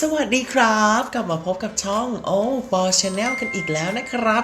สวัสดีครับ กลับมาพบกับช่องโอ้ปอชแนลกันอีกแล้วนะครับ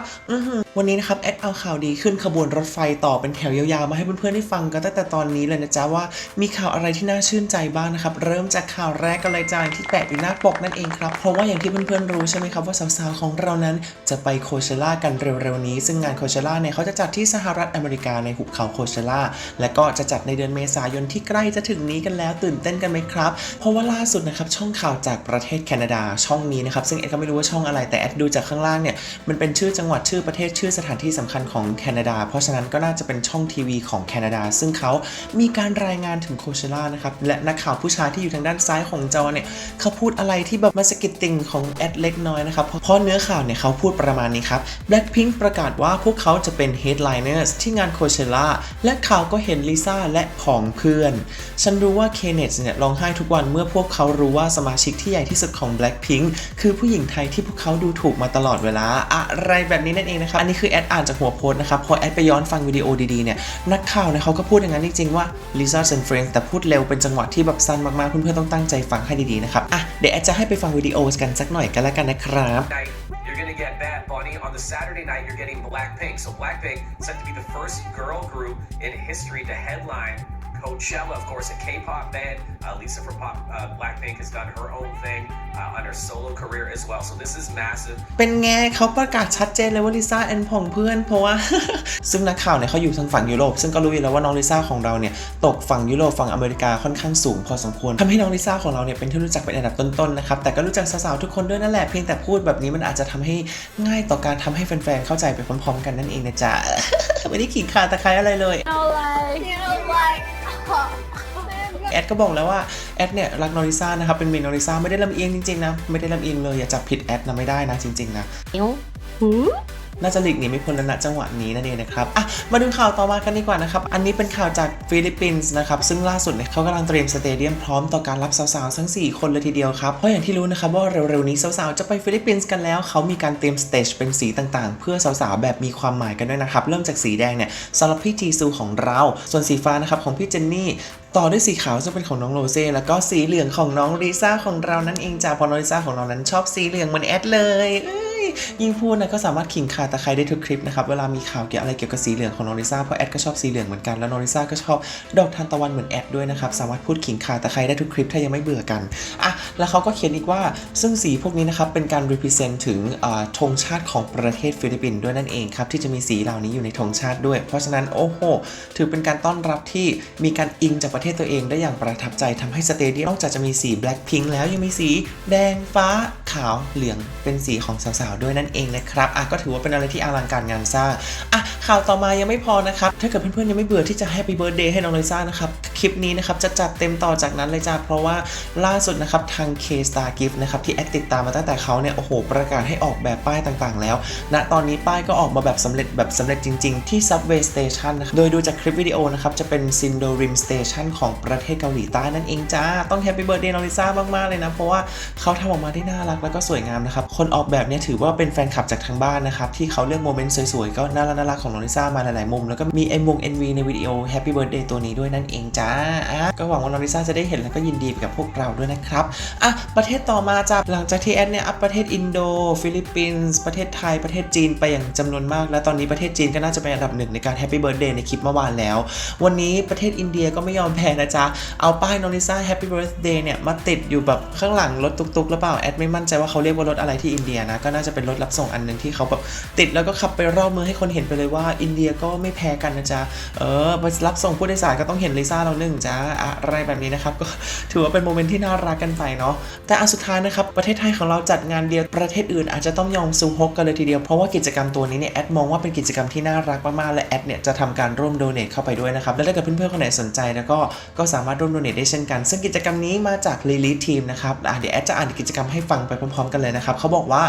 วันนี้นะครับแอดเอาข่าวดีขึ้นขบวนรถไฟต่อเป็นแถวยาวๆ มาให้เพื่อนๆได้ฟังกันตั้งแต่ตอนนี้เลยนะจ๊ะว่ามีข่าวอะไรที่น่าชื่นใจบ้างนะครับ เริ่มจากข่าวแรกกันเลยจ้าที่แปะอยู่หน้าปกนั่นเองครับ เพราะว่าอย่างที่เพื่อนๆรู้ใช่ไหมครับว่าสาวๆของเรานั้นจะไปโคเชล่ากันเร็วๆนี้ ซึ่งงานโคเชล่าเนี่ยเขาจะจัดที่สหรัฐอเมริกาในหุบเขาโคเชล่าและก็จะจัดในเดือนเมษายนที่ใกล้จะถึงนี้กันแล้วตื่นเต้นกันไหมครับ เพราะว่าล่าสุดนะครับช่องข่าวจากประเทศแคนาดาช่องนี้นะครับซึ่งแอดก็ไม่รู้ว่าช่องอะไรแต่แอดดูจากข้างล่างเนี่ยมันเป็นชื่อจังหวัดชื่อประเทศชื่อสถานที่สำคัญของแคนาดา เพราะฉะนั้นก็น่าจะเป็นช่องทีวีของแคนาดา ซึ่งเขามีการรายงานถึงโคเชล่านะครับและนักข่าวผู้ชายที่อยู่ทางด้านซ้ายของจอเนี่ยเขาพูดอะไรที่แบบมาสกิดติงของแอดเล็กน้อยนะครับเพราะเพราะเนื้อข่าวเนี่ยเขาพูดประมาณนี้ครับ Blackpink ประกาศว่าพวกเขาจะเป็น headliners ที่งานโคเชล่าและข่าวก็เห็นลิซ่าและผองเพื่อน ฉันรู้ว่าเคเนตเนี่ยร้องไห้ทุกวันเมื่อพวกเขารู้ว่าสมาชิกที่ใหญ่ที่สุดของ Blackpink คือผู้หญิงไทยที่พวกเขาดูถูกมาตลอดเวลา อะไรแบบนี้นั่นเองนะครับ อันนี้คือแอดอ่านจากหัวโพสต์นะครับ พอแอดไปย้อนฟังวิดีโอดีๆเนี่ย นักข่าวเนี่ยเขาก็พูดอย่างนั้นจริงๆว่า Lisa and Friends แต่พูดเร็วเป็นจังหวะที่แบบสั้นมากๆ เพื่อนๆต้องตั้งใจฟังให้ดีๆนะครับ อะ เดี๋ยวแอดจะให้ไปฟังวิดีโอกันสักหน่อยกันแล้วกันนะครับ you're gonna get Bad Bunny. On the Saturday night, you're getting Blackpink. So Blackpink set to be the first girl group in history to headline Coachella. Of course, a K-pop band. Uh, Lisa from Pop uh, Blackpink has done her own thing uh, on her solo career as well. So this is massive. เป็นไงเขาประกาศชัดเจนเลยว่าลิซ่าแอนผองเพื่อนเพราะว่า ซึ่งนักข่าวเนี่ยเขาอยู่ทางฝั่งยุโรป ซึ่งก็รู้อยู่แล้วว่าน้องลิซ่าของเราเนี่ย ตกฝั่งยุโรปฝั่งอเมริกาค่อนข้างสูงพอสมควรทำให้น้องลิซ่าของเราเนี่ยเป็นที่รู้จักเป็นอันดับต้นๆนะครับแต่ก็รู้จักสาวๆทุกคนด้วยนั่นแหละเพียงแต่พูดแบบนี้มันอาจจะทำให้ง่ายต่อการทำให้แฟนๆเข้าใจไปพร้อมๆ กันนั่นเองนะจ๊ะไม่ได้ขิงขาตะไคร้อะไรเลย You know, like, you know, like, แอดก็บอกแล้วว่าแอดเนี่ยรักนอริซ่านะครับเป็นเมนนอริซ่าไม่ได้ลำเอียงจริงๆนะไม่ได้ลำเอียงเลยอย่าจับผิดแอดนะไม่ได้นะจริงๆนะ hmm? น่าจะหลีกหนีไม่พ้นแล้วณจังหวะนี้นั่นเองนะครับอะมาดูข่าวต่อมากันดีกว่านะครับ อันนี้เป็นข่าวจากฟิลิปปินส์นะครับ ซึ่งล่าสุดเนี่ยเขากำลังเตรียมสเตเดียมพร้อมต่อการรับสาวๆทั้ง 4 คนเลยทีเดียวครับ เพราะอย่างที่รู้นะครับว่าเร็วๆนี้สาวๆจะไปฟิลิปปินส์กันแล้ว เขามีการเตรียมสเตจเป็นสีต่างๆ เพื่อสาวๆแบบมีความหมายกันด้วยนะครับ เริ่มจากสีแดงเนี่ยสำหรับพี่จีซูของเรา ส่วนสีฟ้านะครับของพี่เจนนี่ต่อด้วยสีขาวจะเป็นของน้องโรเซ่แล้วก็สีเหลืองของน้องลิซ่าของเรานั่นเองจ้าพราะน้องลิซ่าของเรานั้นชอบสีเหลืองเหมือนแอดเลย ยิ่งพูดนะก็สามารถขิงขาตะไคร้ได้ทุกคลิปนะครับ เวลามีข่าวเกี่ยวอะไรเกี่ยวกับสีเหลืองของน้องลิซ่าเพราะแอดก็ชอบสีเหลืองเหมือนกัน แล้วน้องลิซ่าก็ชอบดอกทานตะวันเหมือนแอดด้วยนะครับ สามารถพูดขิงขาตะไคร้ได้ทุกคลิปถ้ายังไม่เบื่อกัน อะ แล้วเขาก็เขียนอีกว่า ซึ่งสีพวกนี้นะครับ เป็นการ represent ถึงธงชาติของประเทศฟิลิปปินส์ด้วยนั่นเองครับ ที่จะมีสีเหล่านี้อยู่ในธงชาติด้วย เพราะฉะนั้น โอ้โห ถือเป็นการต้อนรับที่มีการอิงจากประเทศตัวเองได้อย่างประทับใจทำให้สเตเดียมนอกจากจะมีสี Blackpink แล้วยังมีสีแดงฟ้าขาวเหลืองเป็นสีของสาวๆด้วยนั่นเองนะครับอะก็ถือว่าเป็นอะไรที่อลังการงานสร้างอะข่าวต่อมายังไม่พอนะครับถ้าเกิดเพื่อนๆยังไม่เบื่อที่จะ Happy Birthday ให้น้องลิซ่านะครับคลิปนี้นะครับจะจัดเต็มต่อจากนั้นเลยจ้าเพราะว่าล่าสุดนะครับทาง K Star Gift นะครับที่แอดติดตามมาตั้งแต่เขาเนี่ยโอ้โห ประกาศให้ออกแบบป้ายต่างๆ แล้วณตอนนี้ป้ายก็ออกมาแบบสำเร็จแบบสำเร็จจริง ๆ ที่ Subway Station นะครับโดยดูจากคลิปวิดีโอนะครับจะเป็น Sindorim Station ของประเทศเกาหลีใต้นั่นเองจ้าต้อง Happy Birthday น้องลิซ่ามากๆเลยนะเพราะว่าเขาทำออกมาได้น่ารักแล้วก็สวยงามนะครับคนออกแบบเนี่ยถือว่าเป็นแฟนคลับจากทางบ้านนะครับที่เขาเลือกโมเมนต์สวยๆ ก็น่ารักน่ารักของน้องลิซ่ามาหลายๆมุม แล้วก็มีไอวง NV ในวิดีโอ Happy Birthday ตัวนี้ด้วยนั่นเองจ้าก็หวังว่าน้องลิซ่าจะได้เห็นแล้วก็ยินดีไปกับพวกเราด้วยนะครับอะประเทศต่อมาจ้าหลังจากที่แอดเนี่ยอัพประเทศอินโด ฟิลิปปินส์ประเทศไทยประเทศจีนไปอย่างจำนวนมาก และตอนนี้ประเทศจีนก็น่าจะเป็นอันดับหนึ่งในการ Happy Birthday ในคลิปเมื่อวานแล้ว วันนี้ประเทศอินเดียก็ไม่ยอมแพ้นะจ๊ะเอาป้ายน้องลิซ่า Happy Birthday เนี่ยมาติดอยู่แบบข้างหลังรถตุกๆหรือเปล่าแอดไม่มั่นใจว่าเขาเรียกว่ารถอะไรที่อินเดียนะก็น่าจะเป็นรถรับส่งอันหนึ่งที่เขาแบบติดแล้วก็ขับไปรอบเมืองให้คนเห็นไปเลยว่า อินเดียก็ไม่แพ้กันนะจ๊ะ เออไปรับส่งผู้โดยสารก็ต้องเห็นลิซ่าเราหนึ่งจ้าอะไรแบบนี้นะครับ ก็ถือว่าเป็นโมเมนต์ที่น่ารักกันไปเนาะ แต่อันสุดท้ายนะครับ ประเทศไทยของเราจัดงานเดียว ประเทศอื่นอาจจะต้องยอมซูฮกกันเลยทีเดียว เพราะว่ากิจกรรมตัวนี้เนี่ยแอดมองว่าเป็นกิจกรรมที่น่ารักมากๆ และแอดเนี่ยจะทำการร่วมโดเนทเข้าไปด้วยนะครับ และถ้าเกิดเพื่อนๆคนไหนสนใจแล้วก็ ก็สามารถร่วมโดเนทได้เช่นกัน ซึ่งกิจกรรมนี้มาจาก Lily Team นะครับอะเดี๋ยวแอดจะอ่านกิจกรรมให้ฟังไปพร้อมๆ กันเลยนะครับเขาบอกว่า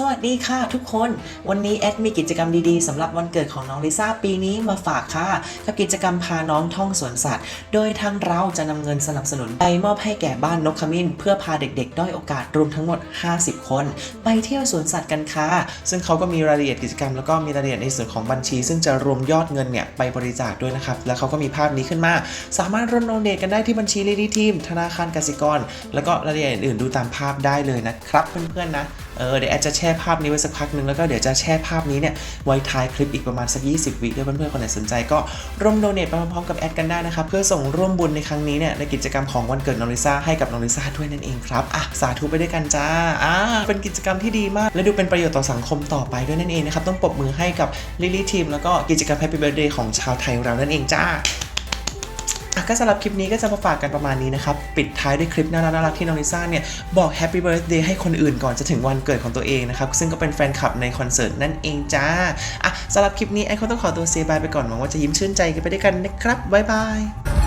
สวัสดีค่ะทุกคน วันนี้แอดมีกิจกรรมดีๆสำหรับวันเกิดของน้องลิซ่าปีนี้มาฝากค่ะ กับกิจกรรมพาน้องท่องสวนสัตว์ โดยทางเราจะนำเงินสนับสนุนไปมอบให้แก่บ้านนกขมิ้น เพื่อพาเด็กๆ ด้อยโอกาสรวมทั้งหมด 50 คน ไปเที่ยวสวนสัตว์กันค่ะ ซึ่งเขาก็มีรายละเอียดกิจกรรมแล้วก็มีรายละเอียดในส่วนของบัญชี ซึ่งจะรวมยอดเงินเนี่ยไปบริจาคด้วยนะครับแล้วเขาก็มีภาพนี้ขึ้นมา สามารถร่วมโดเนทกันได้ที่บัญชีเลดี้ทีมธนาคารกสิกร แล้วก็รายละเอียดอื่นๆดูตามภาพได้เลยนะครับเพื่อนๆนะ เออเดี๋ยวแอดจะแช่ภาพนี้ไว้สักพักหนึ่งแล้วก็เดี๋ยวจะแช่ภาพนี้เนี่ยไว้ท้ายคลิปอีกประมาณสัก 20 วิด้วยเพื่อนๆคนไหนสนใจก็ร่วมโดเนทไปพร้อมๆกับแอดกันได้นะครับเพื่อส่งร่วมบุญในครั้งนี้เนี่ยในกิจกรรมของวันเกิดน้องลิซ่าให้กับน้องลิซ่าด้วยนั่นเองครับอะสาธุไปด้วยกันจ้าอ่าเป็นกิจกรรมที่ดีมาก และดูเป็นประโยชน์ต่อสังคมต่อไปด้วยนั่นเองนะครับต้องปรบมือให้กับลิลี่ทีมแล้วก็กิจกรรม Happy Birthday ของชาวไทยเรานั่นเองจ้า ก็สำหรับคลิปนี้ก็จะมาฝากกันประมาณนี้นะครับ ปิดท้ายด้วยคลิปน่ารักๆที่น้องลิซ่าเนี่ยบอกแฮปปี้เบิร์ดเดย์ให้คนอื่นก่อนจะถึงวันเกิดของตัวเองนะครับ ซึ่งก็เป็นแฟนคลับในคอนเสิร์ตนั่นเองจ้าอะสำหรับคลิปนี้ไอคอนต้องขอตัวเซบายไปก่อนหวังว่าจะยิ้มชื่นใจกันไปด้วยกันนะครับบ๊ายบาย